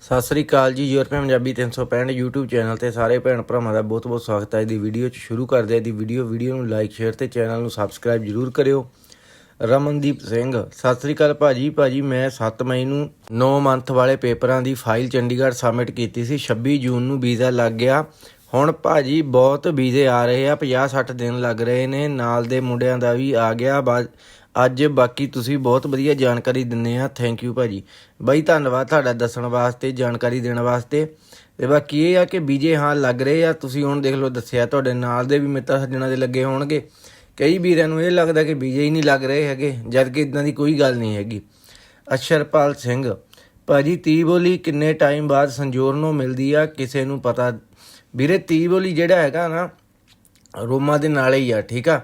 ਸਤਿ ਸ੍ਰੀ ਅਕਾਲ ਜੀ ਯੂਰਪੀਅਨ ਪੰਜਾਬੀ 365 YouTube ਚੈਨਲ ਤੇ ਸਾਰੇ ਭੈਣ ਭਰਾਵਾਂ ਦਾ ਬਹੁਤ-ਬਹੁਤ ਸਵਾਗਤ ਹੈ। ਇਹਦੀ ਵੀਡੀਓ ਚ ਸ਼ੁਰੂ ਕਰਦੇ ਹਾਂ। ਦੀ ਵੀਡੀਓ ਵੀਡੀਓ ਨੂੰ ਲਾਈਕ ਸ਼ੇਅਰ ਤੇ ਚੈਨਲ ਨੂੰ ਸਬਸਕ੍ਰਾਈਬ ਜਰੂਰ ਕਰਿਓ। ਰਮਨਦੀਪ ਸਿੰਘ, ਸਤਿ ਸ੍ਰੀ ਅਕਾਲ ਭਾਜੀ। ਭਾਜੀ, ਮੈਂ 7 ਮਈ ਨੂੰ 9 ਮੰਥ ਵਾਲੇ ਪੇਪਰਾਂ ਦੀ ਫਾਈਲ ਚੰਡੀਗੜ੍ਹ ਸਬਮਿਟ ਕੀਤੀ ਸੀ। 26 ਜੂਨ ਨੂੰ ਵੀਜ਼ਾ ਲੱਗ ਗਿਆ। ਹੁਣ ਭਾਜੀ ਬਹੁਤ ਵੀਜ਼ੇ ਆ ਰਹੇ ਆ। 50 60 ਦਿਨ ਲੱਗ ਰਹੇ ਨੇ। ਨਾਲ ਦੇ ਮੁੰਡਿਆਂ ਦਾ ਵੀ ਆ ਗਿਆ। ਬਾ- ਅੱਜ ਬਾਕੀ ਤੁਸੀਂ ਬਹੁਤ ਵਧੀਆ ਜਾਣਕਾਰੀ ਦਿੰਦੇ ਆ। ਥੈਂਕ ਯੂ ਭਾਜੀ। ਬਾਈ, ਧੰਨਵਾਦ ਤੁਹਾਡਾ ਦੱਸਣ ਵਾਸਤੇ, ਜਾਣਕਾਰੀ ਦੇਣ ਵਾਸਤੇ। ਤੇ ਬਾਕੀ ਇਹ ਆ ਕਿ ਬੀਜੇ ਹਾਂ ਲੱਗ ਰਹੇ ਆ। ਤੁਸੀਂ ਹੁਣ ਦੇਖ ਲਓ, ਦੱਸਿਆ ਤੁਹਾਡੇ ਨਾਲ ਦੇ ਵੀ ਮਿੱਤਰ ਸੱਜਣਾ ਦੇ ਲੱਗੇ ਹੋਣਗੇ। ਕਈ ਵੀਰਾਂ ਨੂੰ ਇਹ ਲੱਗਦਾ ਕਿ ਬੀਜੇ ਹੀ ਨਹੀਂ ਲੱਗ ਰਹੇ ਹੈਗੇ ਜਦ ਕਿ ਇਦਾਂ ਦੀ ਕੋਈ ਗੱਲ ਨਹੀਂ ਹੈਗੀ। ਅਸ਼ਰਪਾਲ ਸਿੰਘ, ਭਾਜੀ ਤੀ ਬੋਲੀ ਕਿੰਨੇ ਟਾਈਮ ਬਾਅਦ ਸੰਜੋਰ ਨੂੰ ਮਿਲਦੀ ਆ, ਕਿਸੇ ਨੂੰ ਪਤਾ? ਵੀਰੇ 30 ਬੋਲੀ ਜਿਹੜਾ ਹੈਗਾ ਨਾ, ਰੋਮਾ ਦੇ ਨਾਲ ਹੀ ਆ, ਠੀਕ ਆ?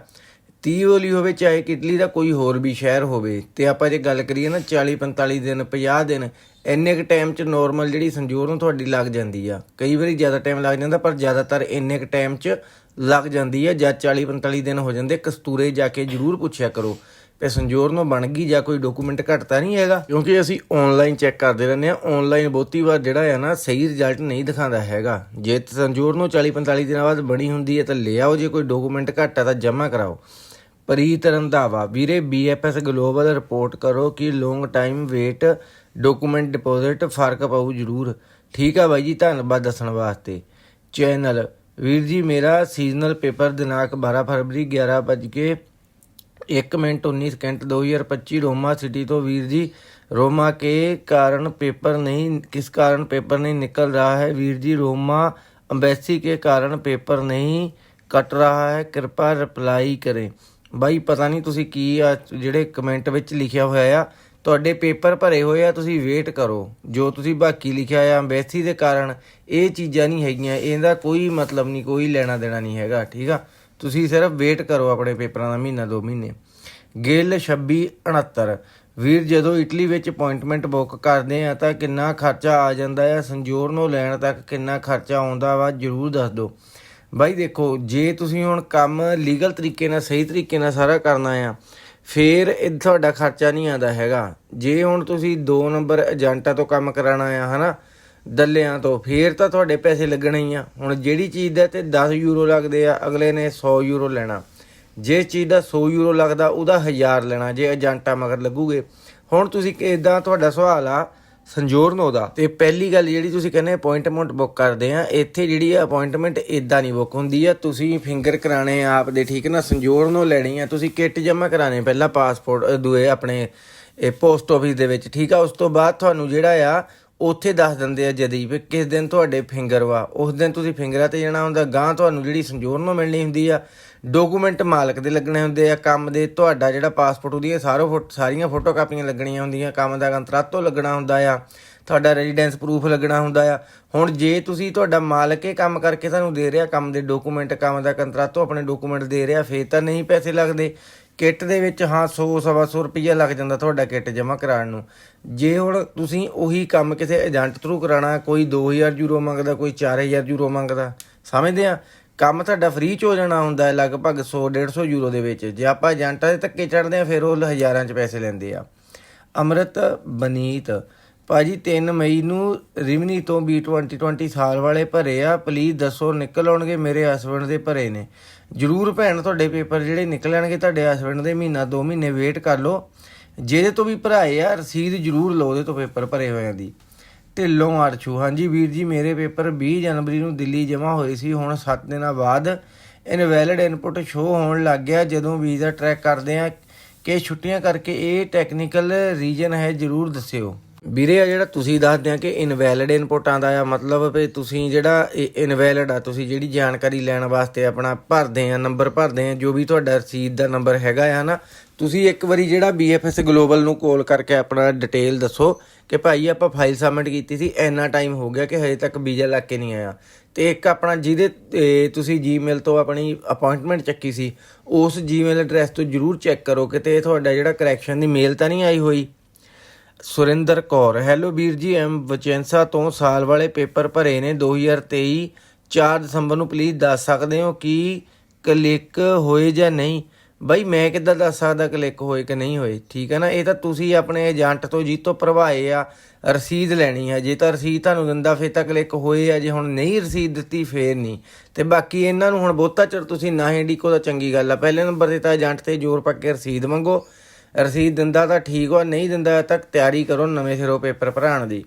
30 ਬੋਲੀ ਹੋਵੇ, ਚਾਹੇ ਇਟਲੀ ਦਾ ਕੋਈ ਹੋਰ ਵੀ ਸ਼ਹਿਰ ਹੋਵੇ। ਤੇ ਆਪਾਂ ਜੇ ਗੱਲ ਕਰੀਏ ਨਾ 40 45 ਦਿਨ 50 ਦਿਨ, ਇੰਨੇ ਕ ਟਾਈਮ ਚ ਨਾਰਮਲ ਜਿਹੜੀ ਸੰਜੋਰ ਨੂੰ ਤੁਹਾਡੀ ਲੱਗ ਜਾਂਦੀ ਆ। ਕਈ ਵਾਰੀ ਜ਼ਿਆਦਾ ਟਾਈਮ ਲੱਗ ਜਾਂਦਾ, ਪਰ ਜ਼ਿਆਦਾਤਰ ਇੰਨੇ ਕ ਟਾਈਮ ਚ ਲੱਗ ਜਾਂਦੀ ਆ, ਜਾਂ 40 45 ਦਿਨ ਹੋ ਜਾਂਦੇ, ਕਸਤੂਰੇ ਜਾ ਕੇ ਜਰੂਰ ਪੁੱਛਿਆ ਕਰੋ। ਤੇ ਸੰਜੋਰ ਨੂੰ ਬਣ ਗਈ ਜਾਂ ਕੋਈ ਡਾਕੂਮੈਂਟ ਘਟਤਾ ਨਹੀਂ ਹੈਗਾ? ਕਿਉਂਕਿ ਅਸੀਂ ਆਨਲਾਈਨ ਚੈੱਕ ਕਰਦੇ ਰਹਿੰਦੇ ਆ। ਆਨਲਾਈਨ ਬਹੁਤੀ ਵਾਰ ਜਿਹੜਾ ਹੈ ਨਾ, ਸਹੀ ਰਿਜ਼ਲਟ ਨਹੀਂ ਦਿਖਾਉਂਦਾ ਹੈਗਾ। ਜੇ ਸੰਜੋਰ ਨੂੰ 40 45 ਦਿਨਾਂ ਬਾਅਦ ਬਣੀ ਹੁੰਦੀ ਹੈ ਤਾਂ ਲੈ ਆਓ ਜੇ ਕੋਈ ਡਾਕੂਮੈਂਟ ਘਟਾ ਤਾਂ ਜਮ੍ਹਾਂ ਕਰਾਓ। ਪ੍ਰੀਤ ਰੰਧਾਵਾ ਵੀਰੇ ਬੀਐਫਐਸ ਗਲੋਬਲ ਰਿਪੋਰਟ ਕਰੋ ਕਿ long time wait document deposit ਫਰਕ ਪਾਉ ਜਰੂਰ ਠੀਕ ਆ ਬਾਈ ਜੀ ਧੰਨਵਾਦ ਦੱਸਣ ਵਾਸਤੇ ਚੈਨਲ ਵੀਰ ਜੀ ਮੇਰਾ ਸੀਜ਼ਨਲ ਪੇਪਰ ਦਿਨਾਂਕ 12 ਫਰਵਰੀ 11 ਵੱਜ ਕੇ 1 ਮਿੰਟ 19 ਸਕਿੰਟ 2025 ਰੋਮਾ ਸਿਟੀ ਤੋਂ ਵੀਰ ਜੀ रोमा के कारण पेपर नहीं किस कारण पेपर नहीं निकल रहा है वीर जी रोमा एम्बेसी के कारण पेपर नहीं ਕੱਟ ਰਹਾ ਹੈ ਕਿਰਪਾ ਰਿਪਲਾਈ ਕਰੇ ਬਾਈ, ਪਤਾ ਨਹੀਂ ਤੁਸੀਂ ਕੀ ਆ, ਜਿਹੜੇ ਕਮੈਂਟ ਵਿੱਚ ਲਿਖਿਆ ਹੋਇਆ ਆ, ਤੁਹਾਡੇ ਪੇਪਰ ਭਰੇ ਹੋਏ ਆ, ਤੁਸੀਂ ਵੇਟ ਕਰੋ। ਜੋ ਤੁਸੀਂ ਬਾਕੀ ਲਿਖਿਆ ਆ ਐਮਬੈਸੀ ਦੇ ਕਾਰਨ ਇਹ ਚੀਜ਼ਾਂ ਨਹੀਂ ਹੈਗੀਆਂ, ਇਹਦਾ ਕੋਈ ਮਤਲਬ ਨਹੀਂ, ਕੋਈ ਲੈਣਾ ਦੇਣਾ ਨਹੀਂ ਹੈਗਾ, ਠੀਕ ਆ? ਤੁਸੀਂ ਸਿਰਫ ਵੇਟ ਕਰੋ ਆਪਣੇ ਪੇਪਰਾਂ ਦਾ ਮਹੀਨਾ, ਦੋ ਮਹੀਨੇ। ਗਿੱਲ 2669 ਵੀਰ, ਜਦੋਂ ਇਟਲੀ ਵਿੱਚ ਅਪਾਇੰਟਮੈਂਟ ਬੁੱਕ ਕਰਦੇ ਆ, ਤਾਂ ਕਿੰਨਾ ਖਰਚਾ ਆ ਜਾਂਦਾ ਹੈ ਸੰਜੋਰ ਨੂੰ ਲੈਣ ਤੱਕ ਕਿੰਨਾ ਖਰਚਾ ਆਉਂਦਾ ਵਾ, ਜਰੂਰ ਦੱਸ ਦਿਓ। ਬਾਈ ਦੇਖੋ, ਜੇ ਤੁਸੀਂ ਹੁਣ ਕੰਮ ਲੀਗਲ ਤਰੀਕੇ ਨਾਲ, ਸਹੀ ਤਰੀਕੇ ਨਾਲ ਸਾਰਾ ਕਰਨਾ ਆ, ਫੇਰ ਇਹ ਤੁਹਾਡਾ ਖਰਚਾ ਨਹੀਂ ਆਉਂਦਾ ਹੈਗਾ। ਜੇ ਹੁਣ ਤੁਸੀਂ 2 ਨੰਬਰ ਏਜੰਟਾਂ ਤੋਂ ਕੰਮ ਕਰਾਣਾ ਆ, ਹਨਾ, ਦੱਲਿਆਂ ਤੋਂ, ਫੇਰ ਤਾਂ ਤੁਹਾਡੇ ਪੈਸੇ ਲੱਗਣੇ ਹੀ ਆ। ਹੁਣ ਜਿਹੜੀ ਚੀਜ਼ ਦਾ ਤੇ 10 ਯੂਰੋ ਲੱਗਦੇ ਆ, ਅਗਲੇ ਨੇ 100 ਯੂਰੋ ਲੈਣਾ। ਜੇ ਚੀਜ਼ ਦਾ 100 ਯੂਰੋ ਲੱਗਦਾ, ਉਹਦਾ 1000 ਲੈਣਾ, ਜੇ ਏਜੰਟਾਂ ਮਗਰ ਲੱਗੂਗੇ। ਹੁਣ ਤੁਸੀਂ ਇਦਾਂ ਤੁਹਾਡਾ ਸਵਾਲ ਆ ਸੰਜੋਰਨੋ ਦਾ ਤੇ ਪਹਿਲੀ ਗੱਲ ਜਿਹੜੀ ਤੁਸੀਂ ਕਹਿੰਦੇ ਅਪਾਇੰਟਮੈਂਟ ਬੁੱਕ ਕਰਦੇ ਆ, ਇੱਥੇ ਜਿਹੜੀ ਆ ਅਪਾਇੰਟਮੈਂਟ ਇਦਾਂ ਨਹੀਂ ਬੁੱਕ ਹੁੰਦੀ ਆ। ਤੁਸੀਂ ਫਿੰਗਰ ਕਰਾਣੇ ਆਪ ਦੇ ਠੀਕ ਨਾ? ਸੰਜੋਰਨੋ ਲੈਣੀ ਆ। ਤੁਸੀਂ ਕਿੱਟ ਜਮ੍ਹਾਂ ਕਰਾਣੇ ਪਹਿਲਾਂ ਪਾਸਪੋਰਟ ਦੂਏ ਆਪਣੇ, ਇਹ ਪੋਸਟ ਆਫਿਸ ਦੇ ਵਿੱਚ, ਠੀਕ ਆ? ਉਸ ਤੋਂ ਬਾਅਦ ਤੁਹਾਨੂੰ ਜਿਹੜਾ ਆ, ਉੱਥੇ ਦੱਸ ਦਿੰਦੇ ਆ ਜਦੀ ਵੀ ਕਿਸ ਦਿਨ ਤੁਹਾਡੇ ਫਿੰਗਰ ਵਾ। ਉਸ ਦਿਨ ਤੁਸੀਂ ਫਿੰਗਰਾਂ ਤੇ ਜਾਣਾ ਹੁੰਦਾ ਗਾਂ ਤੁਹਾਨੂੰ ਜਿਹੜੀ ਸੰਜੋਰਨੋ ਮਿਲਣੀ ਹੁੰਦੀ ਆ। ਡਾਕੂਮੈਂਟ ਮਾਲਕ ਦੇ ਲੱਗਣੇ ਹੁੰਦੇ ਆ, ਕੰਮ ਦੇ, ਤੁਹਾਡਾ ਜਿਹੜਾ ਪਾਸਪੋਰਟ ਉਹਦੀ ਉਹਦੀਆਂ ਸਾਰੋ ਫੋਟ ਸਾਰੀਆਂ ਫੋਟੋ ਕਾਪੀਆਂ ਲੱਗਣੀਆਂ ਹੁੰਦੀਆਂ, ਕੰਮ ਦਾ ਕੰਤਰਾਤੋ ਲੱਗਣਾ ਹੁੰਦਾ ਆ, ਤੁਹਾਡਾ ਰੈਜ਼ੀਡੈਂਸ ਪ੍ਰੂਫ ਲੱਗਣਾ ਹੁੰਦਾ ਆ। ਹੁਣ ਜੇ ਤੁਸੀਂ ਤੁਹਾਡਾ ਮਾਲਕ ਇਹ ਕੰਮ ਕਰਕੇ ਤੁਹਾਨੂੰ ਦੇ ਰਿਹਾ, ਕੰਮ ਦੇ ਡਾਕੂਮੈਂਟ ਕੰਮ ਦਾ ਕੰਤਰਾਤੋ ਆਪਣੇ ਡਾਕੂਮੈਂਟ ਦੇ ਰਿਹਾ, ਫੇਰ ਤਾਂ ਨਹੀਂ ਪੈਸੇ ਲੱਗਦੇ। ਕਿੱਟ ਦੇ ਵਿੱਚ ਹਾਂ 100 ਸਵਾ ਸੌ ਰੁਪਈਆ ਲੱਗ ਜਾਂਦਾ ਤੁਹਾਡਾ ਕਿੱਟ ਜਮ੍ਹਾਂ ਕਰਾਉਣ ਨੂੰ। ਜੇ ਹੁਣ ਤੁਸੀਂ ਉਹੀ ਕੰਮ ਕਿਸੇ ਏਜੰਟ ਥਰੂ ਕਰਾਣਾ ਕੋਈ 2000 ਯੂਰੋ ਮੰਗਦਾ, ਕੋਈ 4000 ਯੂਰੋ ਮੰਗਦਾ, ਸਮਝਦੇ ਆ? ਕੰਮ ਤੁਹਾਡਾ ਫ੍ਰੀ ਚ ਹੋ ਜਾਣਾ ਹੁੰਦਾ ਹੈ, ਲਗਭਗ 100 150 ਯੂਰੋ ਦੇ ਵਿੱਚ। ਜੇ ਆਪਾਂ ਏਜੰਟਾਂ ਦੇ ਧੱਕੇ ਚੜਦੇ ਆ ਫਿਰ ਉਹ ਹਜ਼ਾਰਾਂ ਚ ਪੈਸੇ ਲੈਂਦੇ ਆ। ਅਮਰਤ ਬਨੀਤ। ਭਾਜੀ 3 ਮਈ ਨੂੰ ਰਿਮਨੀ ਤੋਂ B2020 ਸਾਲ ਵਾਲੇ ਭਰੇ ਆ। ਪਲੀਜ਼ ਦੱਸੋ, ਨਿਕਲ ਆਉਣਗੇ ਮੇਰੇ ਹਸਬੰਡ ਦੇ ਭਰੇ ਨੇ। ਜਰੂਰ ਭੈਣ, ਤੁਹਾਡੇ ਪੇਪਰ ਜਿਹੜੇ ਨਿਕਲਣਗੇ ਤੁਹਾਡੇ ਹਸਬੰਡ ਦੇ ਮਹੀਨਾ 2 ਮਹੀਨੇ ਵੇਟ ਕਰ ਲਓ। ਜਿਹਦੇ ਤੋਂ ਵੀ ਭਰਾਏ ਆ, ਰਸੀਦ ਜਰੂਰ ਲਓ, ਉਹਦੇ ਤੋਂ ਪੇਪਰ ਭਰੇ ਹੋਇਆਂ ਦੀ। ਢਿੱਲੋਂ ਅਰਸ਼ੂ ਹਾਂਜੀ ਵੀਰ ਜੀ, ਮੇਰੇ ਪੇਪਰ 20 ਜਨਵਰੀ ਨੂੰ ਦਿੱਲੀ ਜਮ੍ਹਾਂ ਹੋਏ ਸੀ। ਹੁਣ 7 ਦਿਨਾਂ ਬਾਅਦ ਇਨਵੈਲਿਡ ਇਨਪੁਟ ਸ਼ੋ ਹੋਣ ਲੱਗ ਗਿਆ। ਜਦੋਂ ਵੀਜ਼ਾ ਟਰੈਕ ਕਰਦੇ ਆ ਕਿ ਛੁੱਟੀਆਂ ਕਰਕੇ ਇਹ ਟੈਕਨੀਕਲ ਰੀਜਨ ਹੈ, ਜਰੂਰ ਦੱਸਿਓ। ਵੀਰੇ, ਆ ਜਿਹੜਾ ਤੁਸੀਂ ਦੱਸਦੇ ਆ ਕਿ ਇਨਵੈਲਿਡ ਇਨਪੁਟ ਦਾ ਆ ਮਤਲਬ ਵੀ ਤੁਸੀਂ ਜਿਹੜਾ ਇਨਵੈਲਿਡ ਆ, ਤੁਸੀਂ ਜਿਹੜੀ ਜਾਣਕਾਰੀ ਲੈਣ ਵਾਸਤੇ ਆਪਣਾ ਭਰਦੇ ਆ ਨੰਬਰ ਭਰਦੇ ਆ ਜੋ ਵੀ ਤੁਹਾਡਾ ਰਸੀਦ ਦਾ ਨੰਬਰ ਹੈਗਾ ਆ ਨਾ ਤੁਸੀਂ ਇੱਕ ਵਾਰੀ ਜਿਹੜਾ BFS ਗਲੋਬਲ ਨੂੰ ਕਾਲ ਕਰਕੇ ਆਪਣਾ ਡਿਟੇਲ ਦੱਸੋ ਕਿ ਭਾਈ ਆਪਾਂ ਫਾਈਲ ਸਬਮਿਟ ਕੀਤੀ ਸੀ, ਇੰਨਾ ਟਾਈਮ ਹੋ ਗਿਆ ਕਿ ਹਜੇ ਤੱਕ ਵੀਜ਼ਾ ਲੱਗ ਕੇ ਨਹੀਂ ਆਇਆ। ਤੇ ਇੱਕ ਆਪਣਾ ਜਿਹਦੇ ਤੁਸੀਂ ਜੀਮੇਲ ਤੋਂ ਆਪਣੀ ਅਪਾਇੰਟਮੈਂਟ ਚੱਕੀ ਸੀ, ਉਸ ਜੀਮੇਲ ਐਡਰੈਸ ਤੋਂ ਜਰੂਰ ਚੈੱਕ ਕਰੋ ਕਿਤੇ ਤੁਹਾਡਾ ਜਿਹੜਾ ਕਰੈਕਸ਼ਨ ਦੀ ਮੇਲ ਤਾਂ ਨਹੀਂ ਆਈ ਹੋਈ। ਸੁਰਿੰਦਰ ਕੌਰ ਹੈਲੋ ਵੀਰ ਜੀ ਐਮ ਵਚੈਂਸਾ ਤੋਂ ਸਾਲ ਵਾਲੇ ਪੇਪਰ ਭਰੇ ਨੇ 2023 4 ਦਸੰਬਰ ਨੂੰ ਪਲੀਜ਼ ਦੱਸ ਸਕਦੇ ਹੋ ਕਿ ਕਲਿੱਕ ਹੋਏ ਜਾਂ ਨਹੀਂ? ਬਈ ਮੈਂ ਕਿੱਦਾਂ ਦੱਸ ਸਕਦਾ ਕਲਿੱਕ ਹੋਏ ਕਿ ਨਹੀਂ ਹੋਏ? ਠੀਕ ਹੈ ਨਾ? ਇਹ ਤਾਂ ਤੁਸੀਂ ਆਪਣੇ ਏਜੰਟ ਤੋਂ ਜਿੱਤੋਂ ਭਰਵਾਏ ਆ, ਰਸੀਦ ਲੈਣੀ ਹੈ ਜੇ ਤਾਂ ਰਸੀਦ ਤੁਹਾਨੂੰ ਦਿੰਦਾ, ਫਿਰ ਤਾਂ ਕਲਿੱਕ ਹੋਏ ਆ। ਜੇ ਹੁਣ ਨਹੀਂ ਰਸੀਦ ਦਿੱਤੀ, ਫੇਰ ਨਹੀਂ। ਤੇ ਬਾਕੀ ਇਹਨਾਂ ਨੂੰ ਹੁਣ ਬਹੁਤਾ ਚਿਰ ਤੁਸੀਂ ਨਾ ਹੀ ਡੀਕੋ ਤਾਂ ਚੰਗੀ ਗੱਲ ਆ। ਪਹਿਲੇ ਨੰਬਰ ਤੇ ਤਾਂ ਏਜੰਟ ਤੇ ਜ਼ੋਰ ਪਾ ਕੇ ਰਸੀਦ ਮੰਗੋ। ਰਸੀਦ ਦਿੰਦਾ ਤਾਂ ਠੀਕ ਹੋ ਨਹੀਂ ਦਿੰਦਾ ਤਾਂ ਤਿਆਰੀ ਕਰੋ ਨਵੇਂ ਸਿਰੋਂ ਪੇਪਰ ਭਰਾਉਣ ਦੀ।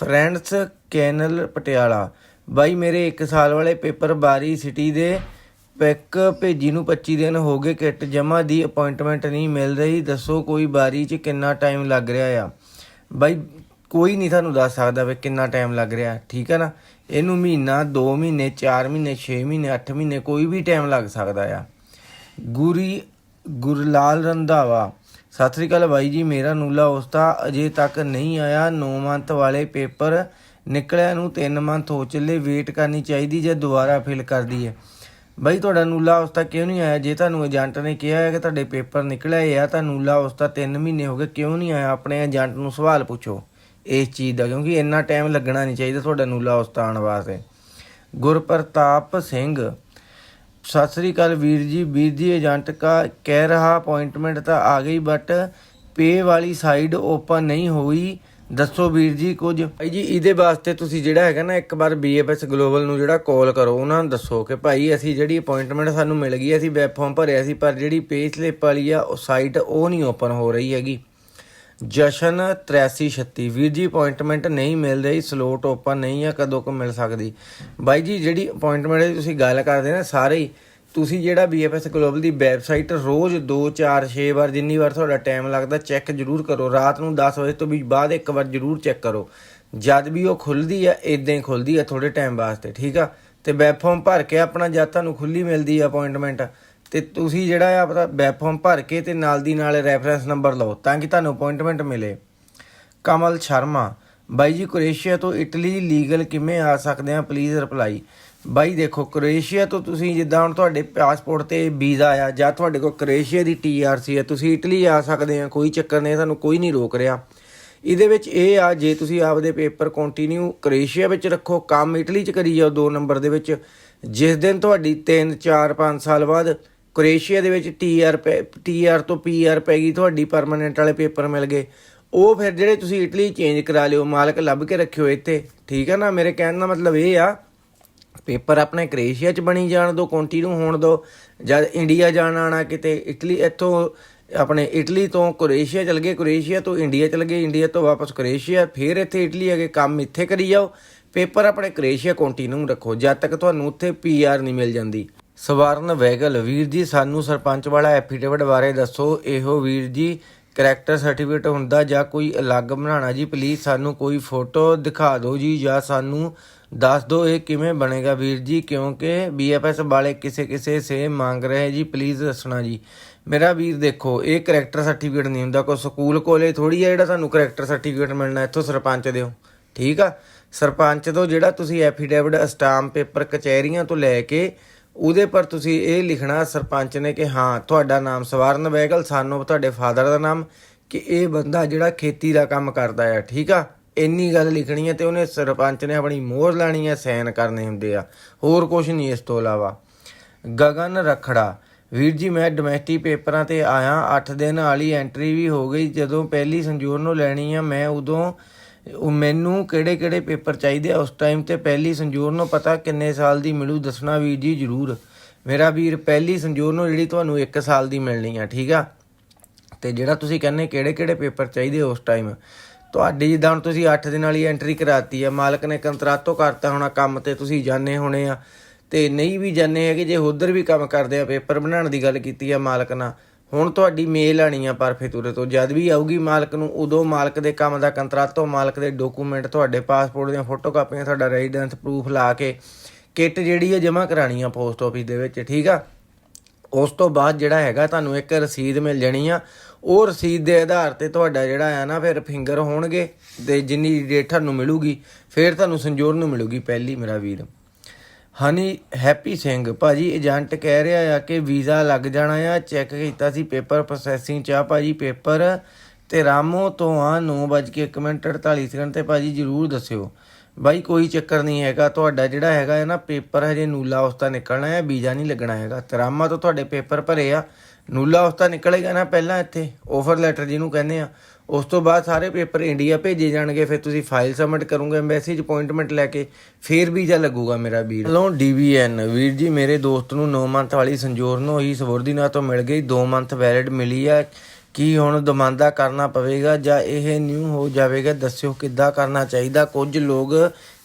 Friends channel Patiala. ਬਾਈ ਮੇਰੇ 1 ਸਾਲ ਵਾਲੇ ਪੇਪਰ ਬਾਰੀ ਸਿਟੀ ਦੇ ਪੈਕ ਭੇਜੀ ਨੂੰ 25 ਦਿਨ ਹੋ ਗਏ ਕਿੱਟ ਜਮਾ ਦੀ ਅਪਾਇੰਟਮੈਂਟ ਨਹੀਂ ਮਿਲ ਰਹੀ। ਦੱਸੋ ਕੋਈ ਬਾਰੀ 'ਚ ਕਿੰਨਾ ਟਾਈਮ ਲੱਗ ਰਿਹਾ ਆ? ਬਾਈ, ਕੋਈ ਨਹੀਂ ਤੁਹਾਨੂੰ ਦੱਸ ਸਕਦਾ ਵੀ ਕਿੰਨਾ ਟਾਈਮ ਲੱਗ ਰਿਹਾ। ਠੀਕ ਹੈ ਨਾ? ਇਹਨੂੰ ਮਹੀਨਾ 2 ਮਹੀਨੇ 4 ਮਹੀਨੇ 6 ਮਹੀਨੇ 8 ਮਹੀਨੇ ਕੋਈ ਵੀ ਟਾਈਮ ਲੱਗ ਸਕਦਾ ਆ। ਗੁਰੀ, ਗੁਰਲਾਲ ਰੰਧਾਵਾ, ਸਤਿ ਸ੍ਰੀ ਅਕਾਲ ਬਾਈ ਜੀ, ਮੇਰਾ ਨੂਲਾ ਉਸਤਾ ਅਜੇ ਤੱਕ ਨਹੀਂ ਆਇਆ। 9 ਮੰਥ ਵਾਲੇ ਪੇਪਰ ਨਿਕਲਿਆ ਨੂੰ 3 ਮੰਥ ਹੋ ਚੱਲੇ ਵੇਟ ਕਰਨੀ ਚਾਹੀਦੀ ਜੇ ਦੁਬਾਰਾ ਫਿਲ ਕਰਦੀ ਹੈ ਬਈ, ਤੁਹਾਡਾ ਨੂਲਾ ਉਸਤਾ ਕਿਉਂ ਨਹੀਂ ਆਇਆ? ਜੇ ਤੁਹਾਨੂੰ ਏਜੰਟ ਨੇ ਕਿਹਾ ਹੈ ਕਿ ਤੁਹਾਡੇ ਪੇਪਰ ਨਿਕਲੇ ਆ, ਤਾਂ ਨੂਲਾ ਉਸਤਾ 3 ਮਹੀਨੇ ਹੋ ਗਏ, ਕਿਉਂ ਨਹੀਂ ਆਇਆ? ਆਪਣੇ ਏਜੰਟ ਨੂੰ ਸਵਾਲ ਪੁੱਛੋ ਇਸ ਚੀਜ਼ ਦਾ, ਕਿਉਂਕਿ ਇੰਨਾ ਟਾਈਮ ਲੱਗਣਾ ਨਹੀਂ ਚਾਹੀਦਾ ਤੁਹਾਡਾ ਨੂਲਾ ਉਸਤਾ ਆਉਣ ਵਾਸਤੇ। ਗੁਰਪ੍ਰਤਾਪ ਸਿੰਘ, ਸਤਿ ਸ੍ਰੀ ਅਕਾਲ ਵੀਰ ਜੀ। ਵੀਰ ਜੀ, ਏਜੰਟ ਕਾ ਕਹਿ ਰਹਾ ਅਪਾਇੰਟਮੈਂਟ ਤਾਂ ਆ ਗਈ ਬਟ ਪੇ ਵਾਲੀ ਸਾਈਡ ਓਪਨ ਨਹੀਂ ਹੋਈ। ਦੱਸੋ ਵੀਰ ਜੀ ਕੁਝ। ਭਾਈ ਜੀ, ਇਹਦੇ ਵਾਸਤੇ ਤੁਸੀਂ ਜਿਹੜਾ ਹੈਗਾ ਨਾ, ਇੱਕ ਵਾਰ BFS ਗਲੋਬਲ ਨੂੰ ਜਿਹੜਾ ਕਾਲ ਕਰੋ, ਉਹਨਾਂ ਨੂੰ ਦੱਸੋ ਕਿ ਭਾਈ ਅਸੀਂ ਜਿਹੜੀ ਅਪਾਇੰਟਮੈਂਟ ਸਾਨੂੰ ਮਿਲ ਗਈ, ਅਸੀਂ ਵੈਬ ਫਾਰਮ ਭਰਿਆ ਸੀ, ਪਰ ਜਿਹੜੀ ਪੇ ਸਲਿੱਪ ਵਾਲੀ ਆ, ਉਹ ਸਾਈਟ ਉਹ ਨਹੀਂ ਓਪਨ ਹੋ ਰਹੀ ਹੈਗੀ। ਜਸ਼ਨ 8336 ਵੀਰ ਜੀ ਅਪਾਇੰਟਮੈਂਟ ਨਹੀਂ ਮਿਲ ਰਹੀ ਸਲੋਟ ਓਪਨ ਨਹੀਂ ਆ, ਕਦੋਂ ਕੁ ਮਿਲ ਸਕਦੀ? ਬਾਈ ਜੀ, ਜਿਹੜੀ ਅਪਾਇੰਟਮੈਂਟ ਦੀ ਤੁਸੀਂ ਗੱਲ ਕਰਦੇ ਨਾ, ਸਾਰੇ ਹੀ ਤੁਸੀਂ ਜਿਹੜਾ BFS ਗਲੋਬਲ ਦੀ ਵੈਬਸਾਈਟ ਰੋਜ਼ 2 4 6 ਵਾਰ ਜਿੰਨੀ ਵਾਰ ਤੁਹਾਡਾ ਟਾਈਮ ਲੱਗਦਾ ਚੈੱਕ ਜ਼ਰੂਰ ਕਰੋ। ਰਾਤ ਨੂੰ 10 ਵਜੇ ਤੋਂ ਵੀ ਬਾਅਦ ਇੱਕ ਵਾਰ ਜ਼ਰੂਰ ਚੈੱਕ ਕਰੋ। ਜਦ ਵੀ ਉਹ ਖੁੱਲਦੀ ਆ ਇਦਾਂ ਹੀ ਖੁੱਲਦੀ ਆ ਥੋੜੇ ਟਾਈਮ ਵਾਸਤੇ, ਠੀਕ ਆ? ਤੇ ਵੈਬ ਫਾਰਮ ਭਰ ਕੇ ਆਪਣਾ ਜਦ ਤੁਹਾਨੂੰ ਖੁੱਲੀ ਮਿਲਦੀ ਆ ਅਪਾਇੰਟਮੈਂਟ ਤੇ ਤੁਸੀਂ ਜਿਹੜਾ ਆ ਆਪਣਾ ਵੈਬ ਫਾਰਮ ਭਰ ਕੇ ਤੇ ਨਾਲ ਦੀ ਨਾਲ ਰੈਫਰੈਂਸ ਨੰਬਰ ਲਓ, ਤਾਂ ਕਿ ਤੁਹਾਨੂੰ ਅਪਾਇੰਟਮੈਂਟ ਮਿਲੇ। ਕਮਲ ਸ਼ਰਮਾ, ਬਾਈ ਜੀ ਕ੍ਰੋਏਸ਼ੀਆ ਤੋਂ ਇਟਲੀ ਲੀਗਲ ਕਿਵੇਂ ਆ ਸਕਦੇ ਆ? ਪਲੀਜ਼ ਰਿਪਲਾਈ ਬਾਈ ਦੇਖੋ, ਕ੍ਰੋਏਸ਼ੀਆ ਤੋਂ ਤੁਸੀਂ ਜਿੱਦਾਂ ਹੁਣ ਤੁਹਾਡੇ ਪਾਸਪੋਰਟ ਤੇ ਵੀਜ਼ਾ ਆ ਜਾਂ ਤੁਹਾਡੇ ਕੋਲ ਕ੍ਰੋਏਸ਼ੀਆ ਦੀ ਟੀਆਰਸੀ ਹੈ, ਤੁਸੀਂ ਇਟਲੀ ਆ ਸਕਦੇ ਆ, ਕੋਈ ਚੱਕਰ ਨਹੀਂ ਤੁਹਾਨੂੰ ਕੋਈ ਨਹੀਂ ਰੋਕ ਰਿਹਾ। ਇਹਦੇ ਵਿੱਚ ਇਹ ਆ, ਜੇ ਤੁਸੀਂ ਆਪਦੇ ਪੇਪਰ ਕੰਟੀਨਿਊ ਕ੍ਰੋਏਸ਼ੀਆ ਵਿੱਚ ਰੱਖੋ, ਕੰਮ ਇਟਲੀ 'ਚ ਕਰੀ ਜਾਓ 2 ਨੰਬਰ ਦੇ ਵਿੱਚ, ਜਿਸ ਦਿਨ ਤੁਹਾਡੀ 3 4 5 ਸਾਲ ਬਾਅਦ ਕ੍ਰੋਏਸ਼ੀਆ ਦੇ ਵਿੱਚ ਟੀਆਰ ਟੀਆਰ ਤੋਂ ਪੀਆਰ ਪੈ ਗਈ, ਤੁਹਾਡੀ ਪਰਮਨੈਂਟ ਵਾਲੇ ਪੇਪਰ ਮਿਲ ਗਏ। ਉਹ ਫਿਰ ਜਿਹੜੇ ਤੁਸੀਂ ਇਟਲੀ ਚੇਂਜ ਕਰਾ ਲਿਓ, ਮਾਲਕ ਲੱਭ ਕੇ ਰੱਖਿਓ ਇੱਥੇ। ਠੀਕ ਹੈ ਨਾ? ਮੇਰੇ ਕਹਿਣ ਦਾ ਮਤਲਬ ਇਹ ਆ ਪੇਪਰ ਆਪਣੇ ਕ੍ਰੋਏਸ਼ੀਆ ਚ ਬਣੀ ਜਾਣ ਦੋ ਕੰਟੀਨਿਊ ਹੋਣ ਦੋ, ਜਦ ਇੰਡੀਆ ਜਾਣ ਆਣਾ ਕਿਤੇ, ਇਟਲੀ ਇੱਥੋਂ ਆਪਣੇ ਇਟਲੀ ਤੋਂ ਕ੍ਰੋਏਸ਼ੀਆ ਚਲ ਗਏ ਕ੍ਰੋਏਸ਼ੀਆ ਤੋਂ ਇੰਡੀਆ ਚਲ ਗਏ, ਇੰਡੀਆ ਤੋਂ ਵਾਪਸ ਕ੍ਰੋਏਸ਼ੀਆ ਫਿਰ ਇੱਥੇ ਇਟਲੀ ਅਗੇ ਕੰਮ ਇੱਥੇ ਕਰੀ ਜਾਓ। ਪੇਪਰ ਆਪਣੇ ਕ੍ਰੋਏਸ਼ੀਆ ਕੰਟੀਨਿਊ ਰੱਖੋ, ਜਦ ਤੱਕ ਤੁਹਾਨੂੰ ਉੱਥੇ ਪੀਆਰ ਨਹੀਂ ਮਿਲ ਜਾਂਦੀ। ਸਵਰਨ ਵੈਗਲ, ਵੀਰ ਜੀ, ਸਾਨੂੰ ਸਰਪੰਚ ਵਾਲਾ ਐਫੀਡੇਵਿਟ ਬਾਰੇ ਦੱਸੋ, ਇਹੋ ਵੀਰ ਜੀ, ਕਰੈਕਟਰ ਸਰਟੀਫਿਕੇਟ ਹੁੰਦਾ ਜਾਂ ਕੋਈ ਅਲੱਗ ਬਣਾਉਣਾ? ਜੀ ਪਲੀਜ਼ ਸਾਨੂੰ ਕੋਈ ਫੋਟੋ ਦਿਖਾ ਦਿਓ ਜੀ, ਜਾਂ ਸਾਨੂੰ ਦੱਸ ਦਿਓ ਇਹ ਕਿਵੇਂ ਬਣੇਗਾ ਵੀਰ ਜੀ, ਕਿਉਂਕਿ ਬੀਐਫਐਸ ਵਾਲੇ ਕਿਸੇ ਕਿਸੇ ਸੇ ਮੰਗ ਰਹੇ ਜੀ ਪਲੀਜ਼ ਦੱਸਣਾ ਜੀ। ਮੇਰਾ ਵੀਰ ਦੇਖੋ, ਇਹ ਕਰੈਕਟਰ ਸਰਟੀਫਿਕੇਟ ਨਹੀਂ ਹੁੰਦਾ, ਕੋਈ ਸਕੂਲ ਕੋਲੇ ਥੋੜੀ ਆ ਜਿਹੜਾ ਸਾਨੂੰ ਕਰੈਕਟਰ ਸਰਟੀਫਿਕੇਟ ਮਿਲਣਾ, ਇੱਥੋਂ ਸਰਪੰਚ ਦਿਓ। ਠੀਕ ਆ? ਸਰਪੰਚ ਤੋਂ ਜਿਹੜਾ ਤੁਸੀਂ ਐਫੀਡੇਵਿਟ ਸਟਾਂਪ ਪੇਪਰ ਕਚਹਿਰੀਆਂ ਤੋਂ ਲੈ ਕੇ ਉਹਦੇ ਪਰ ਤੁਸੀਂ ਇਹ ਲਿਖਣਾ ਸਰਪੰਚ ਨੇ ਕਿ ਹਾਂ, ਤੁਹਾਡਾ ਨਾਮ ਸਵਰਨ ਵੈਗਲ ਸਾਨੂੰ ਤੁਹਾਡੇ ਫਾਦਰ ਦਾ ਨਾਮ, ਕਿ ਇਹ ਬੰਦਾ ਜਿਹੜਾ ਖੇਤੀ ਦਾ ਕੰਮ ਕਰਦਾ ਆ, ਠੀਕ ਆ? ਇੰਨੀ ਗੱਲ ਲਿਖਣੀ ਹੈ ਤੇ ਉਹਨੇ ਸਰਪੰਚ ਨੇ ਆਪਣੀ ਮੋਹਰ ਲਾਣੀ ਹੈ ਸਾਈਨ ਕਰਨੇ ਹੁੰਦੇ ਆ। ਹੋਰ ਕੁਝ ਨਹੀਂ ਇਸ ਤੋਂ ਇਲਾਵਾ। ਗਗਨ ਰਖੜਾ, ਵੀਰ ਜੀ, ਮੈਂ ਡੋਮੈਸਟਿਕ ਪੇਪਰਾਂ ਤੇ ਆਇਆ। 8 ਦਿਨ ਵਾਲੀ ਐਂਟਰੀ ਵੀ ਹੋ ਗਈ। ਜਦੋਂ ਪਹਿਲੀ ਸੰਜੂਰ ਨੂੰ ਲੈਣੀ ਆ, ਮੈਂ ਉਦੋਂ ਮੈਨੂੰ ਕਿਹੜੇ ਕਿਹੜੇ ਪੇਪਰ ਚਾਹੀਦੇ ਆ? ਉਸ ਟਾਈਮ ਤੇ ਪਹਿਲੀ ਸੰਜੂਰ ਨੂੰ ਪਤਾ ਕਿੰਨੇ ਸਾਲ ਦੀ ਮਿਲੂ? ਦੱਸਣਾ ਵੀਰ ਜੀ ਜਰੂਰ। ਮੇਰਾ ਵੀਰ, ਪਹਿਲੀ ਸੰਜੂਰ ਨੂੰ ਜਿਹੜੀ ਤੁਹਾਨੂੰ 1 ਸਾਲ ਦੀ ਮਿਲਣੀ ਆ, ਠੀਕ ਆ? ਤੇ ਜਿਹੜਾ ਤੁਸੀਂ ਕਹਿੰਦੇ ਕਿਹੜੇ ਕਿਹੜੇ ਪੇਪਰ ਚਾਹੀਦੇ ਉਸ ਟਾਈਮ ਤੁਹਾਡੀ ਜਿੱਦਾਂ ਹੁਣ ਤੁਸੀਂ 8 ਦਿਨ ਵਾਲੀ ਐਂਟਰੀ ਕਰਾਤੀ ਆ, ਮਾਲਕ ਨੇ ਕੰਤਰਾਤੋਂ ਕਰਤਾ ਹੋਣਾ ਕੰਮ ਤੇ ਤੁਸੀਂ ਜਾਣੇ ਹੋਣੇ ਆ। ਤੇ ਨਹੀਂ ਵੀ ਜਾਣੇ ਹੈਗੇ, ਜੇ ਉਧਰ ਵੀ ਕੰਮ ਕਰਦੇ ਆ, ਪੇਪਰ ਬਣਾਉਣ ਦੀ ਗੱਲ ਕੀਤੀ ਆ ਮਾਲਕ ਨਾਲ, ਹੁਣ ਤੁਹਾਡੀ ਮੇਲ ਆਣੀ ਆ ਪਰਫੇਤੂਰੇ ਤੋਂ। ਜਦ ਵੀ ਆਊਗੀ ਮਾਲਕ ਨੂੰ, ਉਦੋਂ ਮਾਲਕ ਦੇ ਕੰਮ ਦਾ ਕੰਤਰਾਤੋਂ ਮਾਲਕ ਦੇ ਡਾਕੂਮੈਂਟ ਤੁਹਾਡੇ ਪਾਸਪੋਰਟ ਦੀਆਂ ਫੋਟੋ ਕਾਪੀਆਂ ਤੁਹਾਡਾ ਰੈਜ਼ੀਡੈਂਸ ਪ੍ਰੂਫ ਲਾ ਕੇ ਕਿੱਟ ਜਿਹੜੀ ਆ ਜਮ੍ਹਾਂ ਕਰਾਣੀ ਆ ਪੋਸਟ ਆਫਿਸ ਦੇ ਵਿੱਚ, ਠੀਕ ਆ? ਉਸ ਤੋਂ ਬਾਅਦ ਜਿਹੜਾ ਹੈਗਾ ਤੁਹਾਨੂੰ ਇੱਕ ਰਸੀਦ ਮਿਲ ਜਾਣੀ ਆ। ਉਹ ਰਸੀਦ ਦੇ ਆਧਾਰ ਤੇ ਤੁਹਾਡਾ ਜਿਹੜਾ ਆ ਨਾ ਫਿਰ ਫਿੰਗਰ ਹੋਣਗੇ ਤੇ ਜਿੰਨੀ ਡੇਟ ਤੁਹਾਨੂੰ ਮਿਲੂਗੀ, ਫਿਰ ਤੁਹਾਨੂੰ ਸੰਜੋਰ ਨੂੰ ਮਿਲੂਗੀ ਪਹਿਲੀ ਮੇਰਾ ਵੀਰ। ਹਨੀ, ਹੈਪੀ ਸਿੰਘ, ਭਾਜੀ, ਏਜੰਟ ਕਹਿ ਰਿਹਾ ਆ ਕਿ ਵੀਜ਼ਾ ਲੱਗ ਜਾਣਾ ਆ, ਚੈੱਕ ਕੀਤਾ ਸੀ ਪੇਪਰ ਪ੍ਰੋਸੈਸਿੰਗ ਚ ਆ ਭਾਜੀ, ਪੇਪਰ ਤੇ ਰਾਮੋ ਤੋਂ ਆ 9:01 ਮਿੰਟ 48 ਸਕਿੰਟ ਤੇ ਭਾਜੀ ਜਰੂਰ ਦੱਸਿਓ। ਬਾਈ, ਕੋਈ ਚੱਕਰ ਨਹੀਂ ਹੈਗਾ। ਤੁਹਾਡਾ ਜਿਹੜਾ ਹੈਗਾ ਹੈ ਨਾ, ਪੇਪਰ ਹਜੇ ਨੂਲਾ ਉਸਤਾ ਨਿਕਲਣਾ ਹੈ, ਵੀਜ਼ਾ ਨਹੀਂ ਲੱਗਣਾ ਹੈਗਾ। ਤਰਾਮਾ ਤੋਂ ਤੁਹਾਡੇ ਪੇਪਰ ਭਰੇ ਆ। ਨੂਲਾ ਉਸ ਤਾਂ ਨਿਕਲੇਗਾ ਨਾ ਪਹਿਲਾਂ ਇੱਥੇ ਆਫਰ ਲੈਟਰ ਜਿਹਨੂੰ ਕਹਿੰਦੇ ਆ। ਉਸ ਤੋਂ ਬਾਅਦ ਸਾਰੇ ਪੇਪਰ ਇੰਡੀਆ ਭੇਜੇ ਜਾਣਗੇ, ਫਿਰ ਤੁਸੀਂ ਫਾਈਲ ਸਬਮਿਟ ਕਰੋਗੇ ਐਮਬੈਸੀ 'ਚ ਅਪਾਇੰਟਮੈਂਟ ਲੈ ਕੇ, ਫਿਰ ਵੀਜ਼ਾ ਲੱਗੂਗਾ ਮੇਰਾ ਵੀਰ। ਲੋ ਡੀਵੀਐਨ ਵੀਰ ਜੀ, ਮੇਰੇ ਦੋਸਤ ਨੂੰ 9 ਮੰਥ ਵਾਲੀ ਸੰਜੋਰ ਨੂੰ ਹੀ ਸਵਰਦੀਨਾ ਤੋਂ ਮਿਲ ਗਈ 2 ਮੰਥ ਵੈਲਿਡ ਮਿਲੀ ਆ। ਕੀ ਹੁਣ ਦਮਾਂਦਾ ਕਰਨਾ ਪਵੇਗਾ ਜਾਂ ਇਹ ਨਿਊ ਹੋ ਜਾਵੇਗਾ, ਦੱਸਿਓ ਕਿੱਦਾਂ ਕਰਨਾ ਚਾਹੀਦਾ। ਕੁਝ ਲੋਕ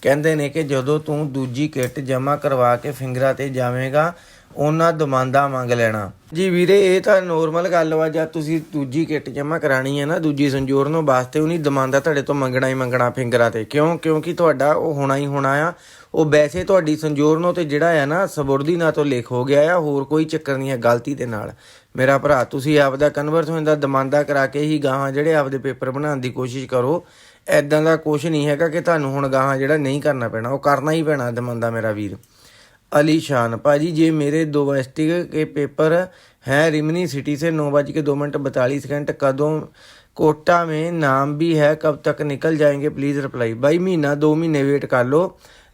ਕਹਿੰਦੇ ਨੇ ਕਿ ਜਦੋਂ ਤੂੰ ਦੂਜੀ ਕਿੱਟ ਜਮ੍ਹਾਂ ਕਰਵਾ ਕੇ ਫਿੰਗਰਾਂ ਤੇ ਜਾਵੇਂਗਾ, ਉਹਨਾਂ ਦਮਾਂਦਾ ਮੰਗ ਲੈਣਾ। ਜੀ ਵੀਰੇ, ਇਹ ਤਾਂ ਨੋਰਮਲ ਗੱਲ ਵਾ ਜਦ ਤੁਸੀਂ ਦੂਜੀ ਕਿੱਟ ਜਮ੍ਹਾਂ ਕਰਾਣੀ ਹੈ ਨਾ, ਦੂਜੀ ਸੰਜੋਰਨ ਵਾਸਤੇ ਉਹਨੀ ਦਮਾਂਦਾ ਤੁਹਾਡੇ ਤੋਂ ਮੰਗਣਾ ਹੀ ਮੰਗਣਾ ਫਿੰਗਰਾਂ ਤੇ। ਕਿਉਂ? ਕਿਉਂਕਿ ਤੁਹਾਡਾ ਉਹ ਹੋਣਾ ਹੀ ਹੋਣਾ ਆ। ਉਹ ਵੈਸੇ ਤੁਹਾਡੀ ਸੰਜੋਰਨੋ ਤੇ ਜਿਹੜਾ ਆ ਨਾ, ਸਬੁਰਦੀ ਨਾ ਤੋਂ ਲਿਖ ਹੋ ਗਿਆ ਆ, ਹੋਰ ਕੋਈ ਚੱਕਰ ਨਹੀਂ ਹੈ ਗਲਤੀ ਦੇ ਨਾਲ। ਮੇਰਾ ਭਰਾ ਤੁਸੀਂ ਆਪਦਾ ਕਨਵਰਟ ਹੋਣ ਦਾ ਦਮਾਂਦਾ ਕਰਾ ਕੇ ਹੀ ਗਾਹਾਂ ਜਿਹੜੇ ਆਪਦੇ ਪੇਪਰ ਬਣਾਉਣ ਦੀ ਕੋਸ਼ਿਸ਼ ਕਰੋ ਐਦਾਂ ਦਾ ਕੁਝ ਨਹੀਂ ਹੈਗਾ ਕਿ ਤੁਹਾਨੂੰ ਹੁਣ ਗਾਹਾਂ ਜਿਹੜਾ ਨਹੀਂ ਕਰਨਾ ਪੈਣਾ ਉਹ ਕਰਨਾ ਹੀ ਪੈਣਾ ਦਮਾਂਦਾ ਮੇਰਾ ਵੀਰ अली शान पाजी ये मेरे दो वेस्टिक के पेपर हैं रिमनी सिटी से नौ बज के दो मिनट बतालीस सेकंड कदों कोटा में नाम भी है कब तक निकल जाएंगे प्लीज़ रिप्लाई भाई महीना दो महीने वेट कर लो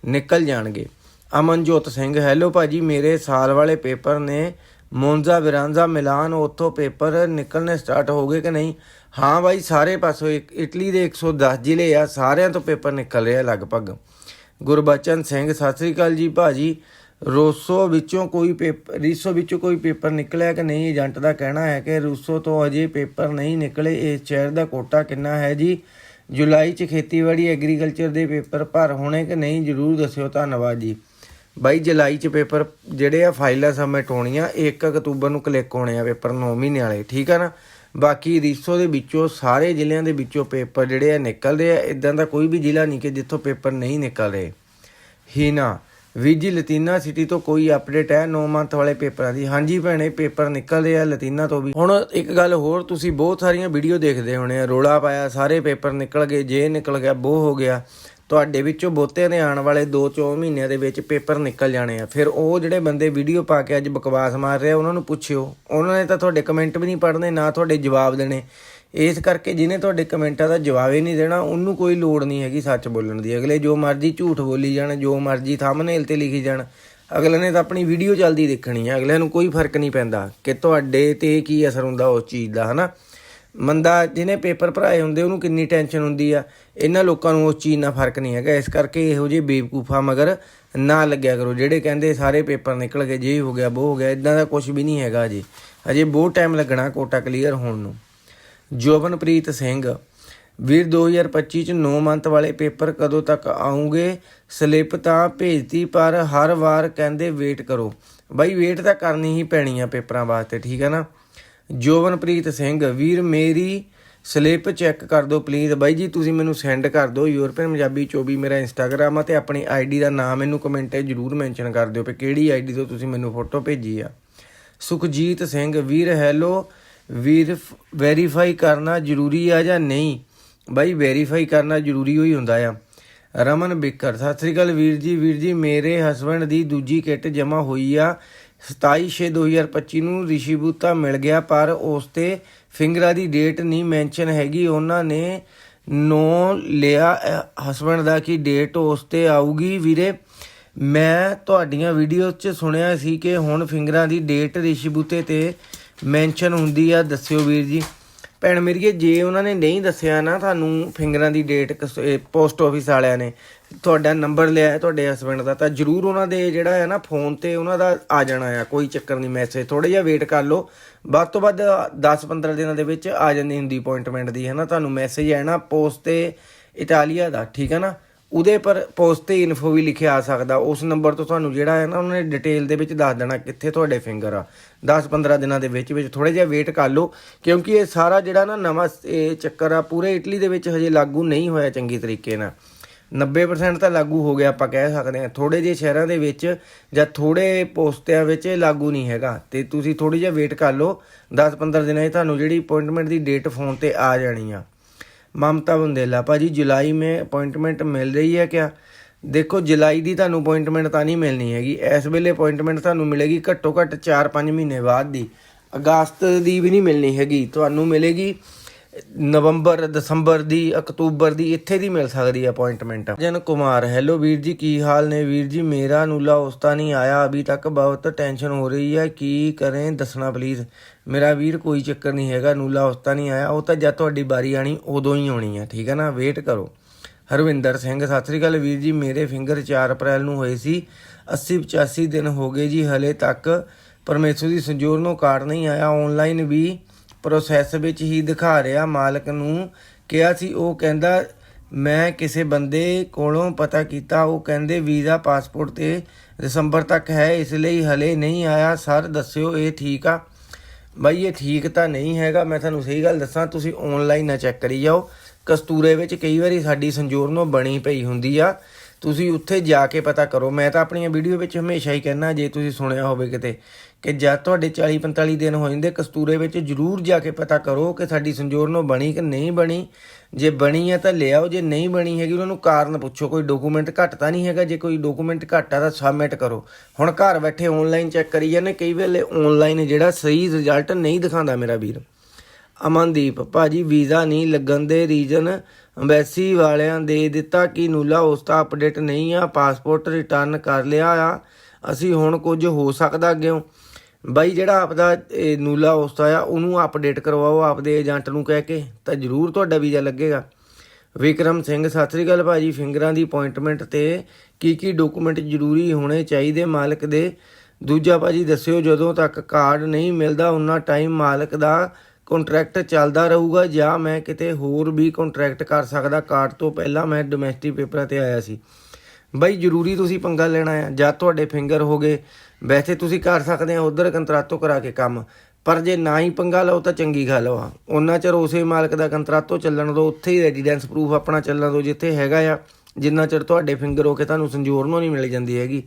निकल जाएंगे ਅਮਨਜੋਤ ਸਿੰਘ ਹੈਲੋ ਭਾਜੀ ਮੇਰੇ ਸਾਲ ਵਾਲੇ ਪੇਪਰ ਨੇ ਮੋਨਜ਼ਾ ਵਿਰਾਂਜ਼ਾ, ਮਿਲਾਨ, ਉੱਥੋਂ ਪੇਪਰ ਨਿਕਲਣੇ ਸਟਾਰਟ ਹੋ ਗਏ ਕਿ ਨਹੀਂ? ਹਾਂ ਬਾਈ, ਸਾਰੇ ਪਾਸੋਂ ਇੱਕ- ਇਟਲੀ ਦੇ 110 ਜ਼ਿਲ੍ਹੇ ਆ, ਸਾਰਿਆਂ ਤੋਂ ਪੇਪਰ ਨਿਕਲ ਰਿਹਾ ਲਗਭਗ। ਗੁਰਬਚਨ ਸਿੰਘ, ਸਤਿ ਸ੍ਰੀ ਅਕਾਲ ਜੀ ਭਾਜੀ। ਰੋਸੋ ਵਿੱਚੋਂ ਕੋਈ ਪੇਪਰ ਰੀਸੋ ਵਿੱਚੋਂ ਕੋਈ ਪੇਪਰ ਨਿਕਲਿਆ ਕਿ ਨਹੀਂ? ਏਜੰਟ ਦਾ ਕਹਿਣਾ ਹੈ ਕਿ ਰੂਸੋ ਤੋਂ ਅਜੇ ਪੇਪਰ ਨਹੀਂ ਨਿਕਲੇ। ਇਸ ਸ਼ਹਿਰ ਦਾ ਕੋਟਾ ਕਿੰਨਾ ਹੈ ਜੀ? ਜੁਲਾਈ 'ਚ ਖੇਤੀਬਾੜੀ ਐਗਰੀਕਲਚਰ ਦੇ ਪੇਪਰ ਭਰ ਹੋਣੇ ਕਿ ਨਹੀਂ? ਜਰੂਰ ਦੱਸਿਓ, ਧੰਨਵਾਦ ਜੀ। ਬਾਈ ਜੁਲਾਈ 'ਚ ਪੇਪਰ ਜਿਹੜੇ ਆ ਫਾਈਲਾਂ ਸਬਮਿਟ ਹੋਣੀਆਂ 1 ਅਕਤੂਬਰ ਨੂੰ ਕਲਿੱਕ ਹੋਣੇ ਆ ਪੇਪਰ 9 ਮਹੀਨੇ ਵਾਲੇ, ਠੀਕ ਆ ਨਾ? ਬਾਕੀ ਰੀਸੋ ਦੇ ਵਿੱਚੋਂ ਸਾਰੇ ਜ਼ਿਲ੍ਹਿਆਂ ਦੇ ਵਿੱਚੋਂ ਪੇਪਰ ਜਿਹੜੇ ਆ ਨਿਕਲਦੇ ਆ ਇਦਾਂ ਦਾ ਕੋਈ ਵੀ ਜ਼ਿਲ੍ਹਾ ਨਹੀਂ ਕਿ ਜਿੱਥੋਂ ਪੇਪਰ ਨਹੀਂ ਨਿਕਲ ਰਹੇ। ਹੀਨਾ ਵੀਜੀ ਲਤੀਨਾ ਸਿਟੀ ਤੋਂ ਕੋਈ ਅਪਡੇਟ ਹੈ? 9 ਮੰਥ ਵਾਲੇ ਪੇਪਰਾਂ ਦੀ। ਹਾਂਜੀ ਭੈਣੇ, ਪੇਪਰ ਨਿਕਲਦੇ ਆ ਲਤੀਨਾ ਤੋਂ ਵੀ। ਹੁਣ ਇੱਕ ਗੱਲ ਹੋਰ, ਤੁਸੀਂ ਬਹੁਤ ਸਾਰੀਆਂ ਵੀਡੀਓ ਦੇਖਦੇ ਹੋਣੇ ਆ। ਰੋਲਾ ਪਾਇਆ, ਸਾਰੇ ਪੇਪਰ ਨਿਕਲ ਗਏ, ਜੇ ਨਿਕਲ ਗਿਆ, ਬੋ ਹੋ ਗਿਆ। ਤੁਹਾਡੇ ਵਿੱਚੋਂ ਬਹੁਤਿਆਂ ਦੇ ਆਉਣ ਵਾਲੇ 2-4 ਮਹੀਨਿਆਂ ਦੇ ਵਿੱਚ ਪੇਪਰ ਨਿਕਲ ਜਾਣੇ ਆ। ਫਿਰ ਉਹ ਜਿਹੜੇ ਬੰਦੇ ਵੀਡੀਓ ਪਾ ਕੇ ਅੱਜ ਬਕਵਾਸ ਮਾਰ ਰਹੇ ਆ, ਉਹਨਾਂ ਨੂੰ ਪੁੱਛਿਓ। ਉਹਨਾਂ ਨੇ ਤਾਂ ਤੁਹਾਡੇ ਕਮੈਂਟ ਵੀ ਨਹੀਂ ਪੜ੍ਹਨੇ, ਨਾ ਤੁਹਾਡੇ ਜਵਾਬ ਦੇਣੇ। ਇਸ ਕਰਕੇ ਜਿਹਨੇ ਤੁਹਾਡੇ ਕਮੈਂਟਾਂ ਦਾ ਜਵਾਬ ਹੀ ਨਹੀਂ ਦੇਣਾ, ਉਹਨੂੰ ਕੋਈ ਲੋੜ ਨਹੀਂ ਹੈਗੀ ਸੱਚ ਬੋਲਣ ਦੀ। ਅਗਲੇ ਜੋ ਮਰਜ਼ੀ ਝੂਠ ਬੋਲੀ ਜਾਣ, ਜੋ ਮਰਜ਼ੀ ਥੰਬਨੇਲ ਤੇ ਲਿਖੀ ਜਾਣ, ਅਗਲੇ ਨੇ ਤਾਂ ਆਪਣੀ ਵੀਡੀਓ ਚੱਲਦੀ ਦੇਖਣੀ ਹੈ ਅਗਲੇ ਨੂੰ ਕੋਈ ਫ਼ਰਕ ਨਹੀਂ ਪੈਂਦਾ ਕਿ ਤੁਹਾਡੇ ਤੇ ਕੀ ਅਸਰ ਹੁੰਦਾ ਉਸ ਚੀਜ਼ ਦਾ, ਹਨਾ? ਮੰਦਾ, ਜਿਹਨੇ ਪੇਪਰ ਭਰਾਏ ਹੁੰਦੇ, ਉਹਨੂੰ ਕਿੰਨੀ ਟੈਨਸ਼ਨ ਹੁੰਦੀ ਆ? ਇਹਨਾਂ ਲੋਕਾਂ ਨੂੰ ਉਸ ਚੀਜ਼ ਨਾਲ ਫ਼ਰਕ ਨਹੀਂ ਹੈਗਾ। ਇਸ ਕਰਕੇ ਇਹੋ ਜਿਹੇ ਬੇਵਕੂਫਾ ਮਗਰ ਨਾ ਲੱਗਿਆ ਕਰੋ। ਜਿਹੜੇ ਕਹਿੰਦੇ ਸਾਰੇ ਪੇਪਰ ਨਿਕਲ ਗਏ, ਜੇ ਹੋ ਗਿਆ ਉਹ ਹੋ ਗਿਆ ਇਦਾਂ ਦਾ ਕੁਝ ਵੀ ਨਹੀਂ ਹੈਗਾ ਅਜੇ। ਅਜੇ ਬਹੁਤ ਟਾਈਮ ਲੱਗਣਾ ਕੋਟਾ ਕਲੀਅਰ ਹੋਣ ਨੂੰ। ਜੋਬਨਪ੍ਰੀਤ ਸਿੰਘ, ਵੀਰ 2025 ਚ 9 ਮੰਥ ਵਾਲੇ ਪੇਪਰ ਕਦੋਂ ਤੱਕ ਆਉਂਗੇ ਸਲਿੱਪ ਤਾਂ ਭੇਜਤੀ, ਪਰ ਹਰ ਵਾਰ ਕਹਿੰਦੇ ਵੇਟ ਕਰੋ। ਬਾਈ ਵੇਟ ਤਾਂ ਕਰਨੀ ਹੀ ਪੈਣੀ ਆ ਪੇਪਰਾਂ ਵਾਸਤੇ, ਠੀਕ ਹੈ ਨਾ? ਜੋਵਨਪ੍ਰੀਤ ਸਿੰਘ, ਵੀਰ ਮੇਰੀ ਸਲਿੱਪ ਚੈੱਕ ਕਰ ਦਿਓ ਪਲੀਜ਼ ਬਾਈ ਜੀ, ਤੁਸੀਂ ਮੈਨੂੰ ਸੈਂਡ ਕਰ ਦਿਓ ਯੂਰਪੀਅਨ ਪੰਜਾਬੀ 24 ਮੇਰਾ ਇੰਸਟਾਗ੍ਰam ਆ ਤੇ ਆਪਣੀ ਆਈਡੀ ਦਾ ਨਾਮ ਮੈਨੂੰ ਕਮੈਂਟ 'ਤੇ ਜਰੂਰ ਮੈਂਸ਼ਨ ਕਰ ਦਿਓ ਕਿ ਕਿਹੜੀ ਆਈਡੀ ਤੋਂ ਤੁਸੀਂ ਮੈਨੂੰ ਫੋਟੋ ਭੇਜੀ ਆ। ਸੁਖਜੀਤ ਸਿੰਘ, ਵੀਰ ਹੈਲੋ ਵੀਰ ਵੈਰੀਫਾਈ ਕਰਨਾ ਜ਼ਰੂਰੀ ਆ ਜਾਂ ਨਹੀਂ? ਬਾਈ ਵੈਰੀਫਾਈ ਕਰਨਾ ਜ਼ਰੂਰੀ ਹੋਈ ਹੁੰਦਾ ਆ। ਰਮਨ ਬਿੱਕਰ, ਸਤਿ ਸ੍ਰੀ ਅਕਾਲ ਵੀਰ ਜੀ। ਵੀਰ ਜੀ, ਮੇਰੇ ਹਸਬੰਡ ਦੀ ਦੂਜੀ ਕਿੱਟ ਜਮ੍ਹਾਂ ਹੋਈ ਆ। 27/6/2025 ਨੂੰ ਰਿਸ਼ੀ ਰਿਸ਼ੀਬੂਤਾ ਮਿਲ ਗਿਆ, ਪਰ ਉਸ ਤੇ ਫਿੰਗਰਾਂ ਦੀ ਡੇਟ ਨਹੀਂ ਮੈਂਸ਼ਨ ਹੈਗੀ। ਉਹਨਾਂ ਨੇ ਨੋ ਲਿਆ ਹਸਬੰਡ ਦਾ ਕਿ ਡੇਟ ਉਸ ਤੇ ਆਊਗੀ? ਵੀਰੇ, ਮੈਂ ਤੁਹਾਡੀਆਂ ਵੀਡੀਓ 'ਚ ਸੁਣਿਆ ਸੀ ਕਿ ਹੁਣ ਫਿੰਗਰਾਂ ਦੀ ਡੇਟ ਰਿਸ਼ੀ ਰਿਸ਼ੀਬੂਤੇ ਤੇ ਮੈਂਸ਼ਨ ਹੁੰਦੀ ਆ। ਦੱਸਿਓ ਵੀਰ ਜੀ। ਭੈਣ ਮੇਰੀਏ, ਜੇ ਉਹਨਾਂ ਨੇ ਨਹੀਂ ਦੱਸਿਆ ਨਾ, ਤੁਹਾਨੂੰ ਫਿੰਗਰਾਂ ਦੀ ਡੇਟ ਪੋਸਟ ਆਫਿਸ ਵਾਲਿਆਂ ਨੇ ਤੁਹਾਡਾ ਨੰਬਰ ਲਿਆ ਹੈ ਤੁਹਾਡੇ ਹਸਬੰਡ ਦਾ, ਤਾਂ ਜਰੂਰ ਉਹਨਾਂ ਦੇ ਜਿਹੜਾ ਹੈ ਨਾ ਫੋਨ ਤੇ ਉਹਨਾਂ ਦਾ ਆ ਜਾਣਾ ਆ, ਕੋਈ ਚੱਕਰ ਨਹੀਂ ਮੈਸੇਜ ਥੋੜਾ ਜਿਹਾ ਵੇਟ ਕਰ ਲਓ। ਵੱਧ ਤੋਂ ਵੱਧ 10-15 ਦਿਨਾਂ ਦੇ ਵਿੱਚ ਆ ਜਾਂਦੀ ਹੁੰਦੀ ਅਪਾਇੰਟਮੈਂਟ ਦੀ, ਹੈ ਨਾ? ਤੁਹਾਨੂੰ ਮੈਸੇਜ ਆਣਾ ਪੋਸਟ ਤੇ ਇਟਾਲੀਆ ਦਾ, ਠੀਕ ਹੈ ਨਾ? ਉਹਦੇ ਪਰ ਪੋਸਟ ਤੇ ਇਨਫੋ ਵੀ ਲਿਖਿਆ ਆ ਸਕਦਾ, ਉਸ ਨੰਬਰ ਤੋਂ ਤੁਹਾਨੂੰ ਜਿਹੜਾ ਹੈ ਨਾ ਉਹਨਾਂ ਨੇ ਡਿਟੇਲ ਦੇ ਵਿੱਚ ਦੱਸ ਦੇਣਾ ਕਿੱਥੇ ਤੁਹਾਡੇ ਫਿੰਗਰ ਆ। 10-15 ਦਿਨਾਂ ਦੇ ਵਿੱਚ ਵਿੱਚ ਥੋੜਾ ਜਿਹਾ ਵੇਟ ਕਰ ਲਓ, ਕਿਉਂਕਿ ਇਹ ਸਾਰਾ ਜਿਹੜਾ ਨਾ ਨਵਾਂ ਇਹ ਚੱਕਰ ਆ, ਪੂਰੇ ਇਟਲੀ ਦੇ ਵਿੱਚ ਹਜੇ ਲਾਗੂ ਨਹੀਂ ਹੋਇਆ ਚੰਗੀ ਤਰੀਕੇ ਨਾਲ। 90% ਤਾਂ ਲਾਗੂ ਹੋ ਗਿਆ ਆਪਾਂ ਕਹਿ ਸਕਦੇ ਹਾਂ। ਥੋੜੇ ਜਿਹੇ ਸ਼ਹਿਰਾਂ ਦੇ ਵਿੱਚ ਜਾਂ ਥੋੜੇ ਪੋਸਟਿਆਂ ਵਿੱਚ ਲਾਗੂ ਨਹੀਂ ਹੈਗਾ। ਤੇ ਤੁਸੀਂ ਥੋੜੀ ਜਿਹਾ ਵੇਟ ਕਰ ਲਓ। 10-15 ਦਿਨਾਂ 'ਚ ਤੁਹਾਨੂੰ ਜਿਹੜੀ ਅਪਾਇੰਟਮੈਂਟ ਦੀ ਡੇਟ ਫੋਨ ਤੇ ਆ ਜਾਣੀ ਆ। ਮਮਤਾ ਬੰਦੇਲਾ, ਭਾਜੀ ਜੁਲਾਈ ਮੇ ਅਪਾਇੰਟਮੈਂਟ ਮਿਲ ਰਹੀ ਹੈ ਕਿਆ? ਦੇਖੋ, ਜੁਲਾਈ ਦੀ ਤੁਹਾਨੂੰ ਅਪਾਇੰਟਮੈਂਟ ਤਾਂ ਨਹੀਂ ਮਿਲਣੀ ਹੈਗੀ। ਇਸ ਵੇਲੇ ਅਪਾਇੰਟਮੈਂਟ ਤੁਹਾਨੂੰ ਮਿਲੇਗੀ ਘੱਟੋ ਘੱਟ 4-5 ਮਹੀਨੇ ਬਾਅਦ ਦੀ। ਅਗਸਤ ਦੀ ਵੀ ਨਹੀਂ ਮਿਲਣੀ ਹੈਗੀ। ਤੁਹਾਨੂੰ ਮਿਲੇਗੀ ਨਵੰਬਰ, ਦਸੰਬਰ ਦੀ, ਅਕਤੂਬਰ ਦੀ ਇੱਥੇ ਦੀ ਮਿਲ ਸਕਦੀ ਹੈ ਅਪਾਇੰਟਮੈਂਟ ਜਨ ਕੁਮਾਰ ਹੈਲੋ ਵੀਰ ਜੀ, ਕੀ ਹਾਲ ਨੇ? ਵੀਰ ਜੀ, ਮੇਰਾ ਨੂਲਾ ਉਸਤਾ ਨਹੀਂ ਆਇਆ। ਅਭੀ ਤੱਕ ਬਹੁਤ ਟੈਨਸ਼ਨ ਹੋ ਰਹੀ ਹੈ ਕੀ ਕਰੇ? ਦੱਸਣਾ ਪਲੀਜ਼ ਮੇਰਾ ਵੀਰ ਕੋਈ ਚੱਕਰ ਨਹੀਂ ਹੈਗਾ। ਨੂਲਾ ਉਸਤਾ ਨਹੀਂ ਆਇਆ। ਉਹ ਤਾਂ ਜਦ ਤੁਹਾਡੀ ਵਾਰੀ ਆਣੀ ਉਦੋਂ ਹੀ ਆਉਣੀ ਹੈ ਠੀਕ ਹੈ ਨਾ? ਵੇਟ ਕਰੋ। ਹਰਵਿੰਦਰ ਸਿੰਘ, ਸਤਿ ਸ੍ਰੀ ਅਕਾਲ ਵੀਰ ਜੀ। ਮੇਰੇ ਫਿੰਗਰ 4 ਅਪ੍ਰੈਲ ਨੂੰ ਹੋਏ ਸੀ। 80 85 ਦਿਨ ਹੋ ਗਏ ਜੀ, ਹਲੇ ਤੱਕ। ਪਰਮੇਸ਼ਰ ਦੀ ਸੰਜੋਰ ਨੂੰ ਕਾਰਡ ਨਹੀਂ ਆਇਆ। ਆਨਲਾਈਨ ਵੀ ਪ੍ਰੋਸੈਸ ਵਿੱਚ ਹੀ ਦਿਖਾ ਰਿਹਾ ਮਾਲਕ ਨੂੰ ਕਿਹਾ ਸੀ, ਉਹ ਕਹਿੰਦਾ, ਮੈਂ ਕਿਸੇ ਬੰਦੇ ਕੋਲੋਂ ਪਤਾ ਕੀਤਾ, ਉਹ ਕਹਿੰਦੇ ਵੀਜ਼ਾ, ਪਾਸਪੋਰਟ ਤੇ ਦਸੰਬਰ ਤੱਕ ਹੈ, ਇਸ ਲਈ ਹਲੇ ਨਹੀਂ ਆਇਆ। ਸਰ, ਦੱਸਿਓ, ਇਹ ਠੀਕ ਆ? ਬਾਈ, ਇਹ ਠੀਕ ਤਾਂ ਨਹੀਂ ਹੈਗਾ। ਮੈਂ ਤੁਹਾਨੂੰ ਸਹੀ ਗੱਲ ਦੱਸਾਂ, ਤੁਸੀਂ ਆਨਲਾਈਨ ਨਾ ਚੈੱਕ ਕਰੀ ਜਾਓ। ਕਸਤੂਰੇ ਵਿੱਚ ਕਈ ਵਾਰੀ ਸਾਡੀ ਸੰਜੋਰਨੋ ਬਣੀ ਪਈ ਹੁੰਦੀ ਆ। ਤੁਸੀਂ ਉੱਥੇ ਜਾ ਕੇ ਪਤਾ ਕਰੋ। ਮੈਂ ਤਾਂ ਆਪਣੀਆਂ ਵੀਡੀਓ ਵਿੱਚ ਹਮੇਸ਼ਾ ਹੀ ਕਹਿੰਦਾ, ਜੇ ਤੁਸੀਂ ਸੁਣਿਆ ਹੋਵੇ ਕਿਤੇ। ਕਿ ਜਦ ਤੁਹਾਡੇ 40 45 ਦਿਨ ਹੋ ਜਾਂਦੇ, ਕਸਤੂਰੇ ਵਿੱਚ ਜਰੂਰ ਜਾ ਕੇ ਪਤਾ ਕਰੋ ਕਿ ਸਾਡੀ ਸੰਜੋਰਨੋ ਬਣੀ ਕਿ ਨਹੀਂ ਬਣੀ। ਜੇ ਬਣੀ ਹੈ ਤਾਂ ਲਿਆਓ, ਜੇ ਨਹੀਂ ਬਣੀ ਹੈਗੀ, ਉਹਨਾਂ ਨੂੰ ਕਾਰਨ ਪੁੱਛੋ। ਕੋਈ ਡਾਕੂਮੈਂਟ ਘੱਟ ਤਾਂ ਨਹੀਂ ਹੈਗਾ, ਜੇ ਕੋਈ ਡਾਕੂਮੈਂਟ ਘੱਟ ਆ ਤਾਂ ਸਬਮਿਟ ਕਰੋ। ਹੁਣ ਘਰ ਬੈਠੇ ਆਨਲਾਈਨ ਚੈੱਕ ਕਰੀ ਜਾਂਦੇ, ਕਈ ਵੇਲੇ ਆਨਲਾਈਨ ਜਿਹੜਾ ਸਹੀ ਰਿਜ਼ਲਟ ਨਹੀਂ ਦਿਖਾਉਂਦਾ ਮੇਰਾ ਵੀਰ। ਅਮਨਦੀਪ, ਭਾਜੀ, ਵੀਜ਼ਾ ਨਹੀਂ ਲੱਗਣ ਦੇ ਰੀਜਨ ਐਮਬੈਸੀ ਵਾਲਿਆਂ ਦੇ ਦਿੱਤਾ ਕਿ ਨੂਲਾ ਉਸ ਉਸਤਾ ਅਪਡੇਟ ਨਹੀਂ ਆ ਪਾਸਪੋਰਟ ਰਿਟਰਨ ਕਰ ਲਿਆ ਆ। ਅਸੀਂ ਹੁਣ ਕੁਝ ਹੋ ਸਕਦਾ ਅੱਗੇ ਬਾਈ ਜਿਹੜਾ ਆਪਦਾ ਇਹ ਨੂਲਾ ਹੋਸਤਾ ਆ ਉਹਨੂੰ ਅਪਡੇਟ ਕਰਵਾਓ ਆਪਦੇ ਏਜੰਟ ਨੂੰ ਕਹਿ ਕੇ, ਤਾਂ ਜ਼ਰੂਰ ਤੁਹਾਡਾ ਵੀਜ਼ਾ ਲੱਗੇਗਾ। ਵਿਕਰਮ ਸਿੰਘ, ਸਤਿ ਸ੍ਰੀ ਅਕਾਲ ਭਾਜੀ। ਫਿੰਗਰਾਂ ਦੀ ਅਪਾਇੰਟਮੈਂਟ ਤੇ ਕੀ ਕੀ ਡਾਕੂਮੈਂਟ ਜ਼ਰੂਰੀ ਹੋਣੇ ਚਾਹੀਦੇ ਮਾਲਕ ਦੇ? ਦੂਜਾ ਭਾਜੀ, ਦੱਸਿਓ ਜਦੋਂ ਤੱਕ ਕਾਰਡ ਨਹੀਂ ਮਿਲਦਾ ਉਹਨਾਂ ਟਾਈਮ ਮਾਲਕ ਦਾ ਕੰਟਰੈਕਟ ਚੱਲਦਾ ਰਹੂਗਾ ਜਾਂ ਮੈਂ ਕਿਤੇ ਹੋਰ ਵੀ ਕੰਟਰੈਕਟ ਕਰ ਸਕਦਾ? ਕਾਰਡ ਤੋਂ ਪਹਿਲਾਂ ਮੈਂ ਡੋਮੈਸਟਿਕ ਪੇਪਰਾਂ ਤੇ ਆਇਆ ਸੀ। ਬਾਈ ਜ਼ਰੂਰੀ ਤੁਸੀਂ ਪੰਗਾ ਲੈਣਾ ਆ। ਜਾਂ ਤੁਹਾਡੇ ਫਿੰਗਰ ਹੋ ਗਏ। ਵੈਸੇ ਤੁਸੀਂ ਕਰ ਸਕਦੇ ਆ, ਉਧਰ ਕੰਤਰਾਤੋ ਕਰਾ ਕੇ ਕੰਮ। ਪਰ ਜੇ ਨਾ ਹੀ ਪੰਗਾ ਲਓ ਤਾਂ ਚੰਗੀ ਗੱਲ ਆ। ਉਹਨਾਂ ਚਿਰ ਉਸੇ ਮਾਲਕ ਦਾ ਕੰਤਰਾਤੋ ਚੱਲਣ ਦੋ, ਉੱਥੇ ਹੀ ਰੈਜ਼ੀਡੈਂਸ ਪ੍ਰੂਫ ਆਪਣਾ ਚੱਲਣ ਦੋ ਜਿੱਥੇ ਹੈਗਾ ਆ। ਜਿੰਨਾ ਚਿਰ ਤੁਹਾਡੇ ਫਿੰਗਰ ਹੋ ਕੇ ਤੁਹਾਨੂੰ ਸੰਜੋਰ ਨੂੰ ਨਹੀਂ ਮਿਲ ਜਾਂਦੀ ਹੈਗੀ।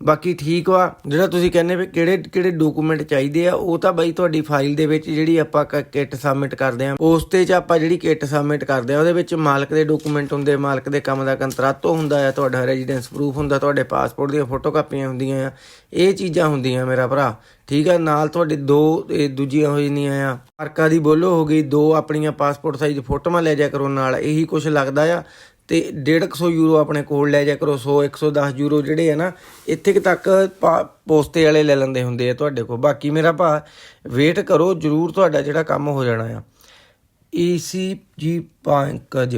ਬਾਕੀ ਠੀਕ ਵਾ, ਜਿਹੜਾ ਤੁਸੀਂ ਕਹਿੰਦੇ ਵੀ ਕਿਹੜੇ ਕਿਹੜੇ ਡਾਕੂਮੈਂਟ ਚਾਹੀਦੇ ਆ, ਉਹ ਤਾਂ ਬਾਈ ਤੁਹਾਡੀ ਫਾਈਲ ਦੇ ਵਿੱਚ ਜਿਹੜੀ ਆਪਾਂ ਕਿੱਟ ਸਬਮਿਟ ਕਰਦੇ ਆ। ਉਸ ਤੇ ਚ ਆਪਾਂ ਜਿਹੜੀ ਕਿੱਟ ਸਬਮਿਟ ਕਰਦੇ ਆ, ਉਹਦੇ ਵਿੱਚ ਮਾਲਕ ਦੇ ਡਾਕੂਮੈਂਟ ਹੁੰਦੇ, ਮਾਲਕ ਦੇ ਕੰਮ ਦਾ ਕੰਤਰਾਤੋ ਹੁੰਦਾ ਆ, ਤੁਹਾਡਾ ਰੈਜ਼ੀਡੈਂਸ ਪ੍ਰੂਫ ਹੁੰਦਾ, ਤੁਹਾਡੇ ਪਾਸਪੋਰਟ ਦੀਆਂ ਫੋਟੋ ਕਾਪੀਆਂ ਹੁੰਦੀਆਂ ਆ, ਇਹ ਚੀਜ਼ਾਂ ਹੁੰਦੀਆਂ ਮੇਰਾ ਭਰਾ। ਠੀਕ ਆ, ਨਾਲ ਤੁਹਾਡੇ ਦੋ, ਇਹ ਦੂਜੀਆਂ ਹੋ ਜਾਂਦੀਆਂ ਆ ਮਾਰਕਾ ਦੀ ਬੋਲੋ ਹੋ ਗਈ, ਦੋ ਆਪਣੀਆਂ ਪਾਸਪੋਰਟ ਸਾਈਜ਼ ਫੋਟੋਆਂ ਲੈ ਜਾ ਕਰੋ ਨਾਲ, ਇਹੀ ਕੁਝ ਲੱਗਦਾ ਆ। ਤੇ 150 ਯੂਰੋ ਆਪਣੇ ਕੋਲ ਲੈ ਜਾ ਕਰੋ 100 110 ਯੂਰੋ ਜਿਹੜੇ ਆ ਨਾ, ਇੱਥੇ ਕੁ ਤੱਕ ਪਾ- ਪੋਸਤੇ ਵਾਲੇ ਲੈ ਲੈਂਦੇ ਹੁੰਦੇ ਆ ਤੁਹਾਡੇ ਕੋਲ। ਬਾਕੀ ਮੇਰਾ ਭਾ ਵੇਟ ਕਰੋ, ਜਰੂਰ ਤੁਹਾਡਾ ਜਿਹੜਾ ਕੰਮ ਹੋ ਜਾਣਾ ਆ। ਈਸੀਜੀ ਪੰਕਜ।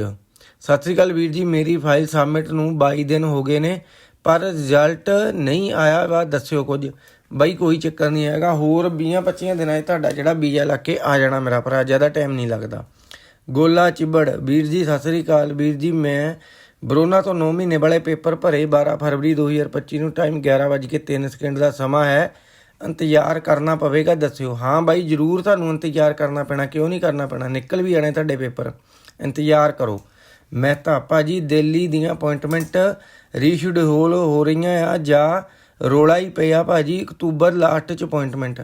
ਸਤਿ ਸ੍ਰੀ ਅਕਾਲ ਵੀਰ ਜੀ, ਮੇਰੀ ਫਾਈਲ ਸਬਮਿਟ ਨੂੰ 22 ਦਿਨ ਹੋ ਗਏ ਨੇ, ਪਰ ਰਿਜ਼ਲਟ ਨਹੀਂ ਆਇਆ ਵਾ, ਦੱਸਿਓ ਕੁਝ। ਬਾਈ, ਕੋਈ ਚੱਕਰ ਨਹੀਂ ਹੈਗਾ, ਹੋਰ 20 25 ਦਿਨਾਂ 'ਚ ਤੁਹਾਡਾ ਜਿਹੜਾ ਵੀਜ਼ਾ ਲੱਗ ਕੇ ਆ ਜਾਣਾ ਮੇਰਾ ਭਰਾ, ਜ਼ਿਆਦਾ ਟਾਈਮ ਨਹੀਂ ਲੱਗਦਾ। ਗੋਲਾ ਚਿਬੜ। ਵੀਰ ਜੀ, ਸਤਿ ਸ੍ਰੀ ਅਕਾਲ। ਵੀਰ ਜੀ, ਮੈਂ ਬਰੋਨਾ ਤੋਂ 9 ਮਹੀਨੇ ਵਾਲੇ ਪੇਪਰ ਭਰੇ 12 ਫਰਵਰੀ 2025 ਨੂੰ ਟਾਈਮ 11:03 ਸਕਿੰਟ ਦਾ ਸਮਾਂ ਹੈ। ਇੰਤਜ਼ਾਰ ਕਰਨਾ ਪਵੇਗਾ, ਦੱਸਿਓ। ਹਾਂ ਬਾਈ, ਜਰੂਰ ਤੁਹਾਨੂੰ ਇੰਤਜ਼ਾਰ ਕਰਨਾ ਪੈਣਾ। ਕਿਉਂ ਨਹੀਂ ਕਰਨਾ ਪੈਣਾ? ਨਿਕਲ ਵੀ ਜਾਣੇ ਤੁਹਾਡੇ ਪੇਪਰ। ਇੰਤਜ਼ਾਰ ਕਰੋ। ਮਹਿਤਾ ਭਾਜੀ ਦਿੱਲੀ ਦੀਆਂ ਅਪਾਇੰਟਮੈਂਟ ਰੀਸ਼ਡਿਊਲ ਹੋ ਰਹੀਆਂ ਆ ਜਾਂ ਰੋਲਾ ਹੀ ਪਿਆ ਭਾਜੀ ਅਕਤੂਬਰ ਲਾਸਟ ਚ ਅਪਾਇੰਟਮੈਂਟ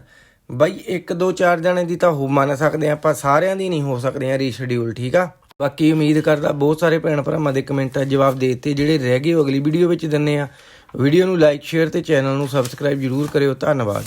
ਬਾਈ 1 2 4 ਜਣੇ ਦੀ ਤਾਂ ਹੋ ਮੰਨ ਸਕਦੇ ਆ ਆਪਾਂ ਸਾਰਿਆਂ ਦੀ ਨਹੀਂ ਹੋ ਸਕਦੇ ਆ ਰੀਸ਼ਡਿਊਲ ਠੀਕ ਆ? ਬਾਕੀ ਉਮੀਦ ਕਰਦਾ ਬਹੁਤ ਸਾਰੇ ਭੈਣ ਭਰਾਵਾਂ ਦੇ ਕਮੈਂਟਾਂ ਜਵਾਬ ਦੇ ਦਿੱਤੇ, ਜਿਹੜੇ ਰਹਿ ਗਏ ਉਹ ਅਗਲੀ ਵੀਡੀਓ ਵਿੱਚ ਦਿੰਨੇ ਆ। ਵੀਡੀਓ ਨੂੰ ਲਾਈਕ ਸ਼ੇਅਰ ਤੇ ਚੈਨਲ ਨੂੰ ਸਬਸਕ੍ਰਾਈਬ ਜਰੂਰ ਕਰਿਓ, ਧੰਨਵਾਦ।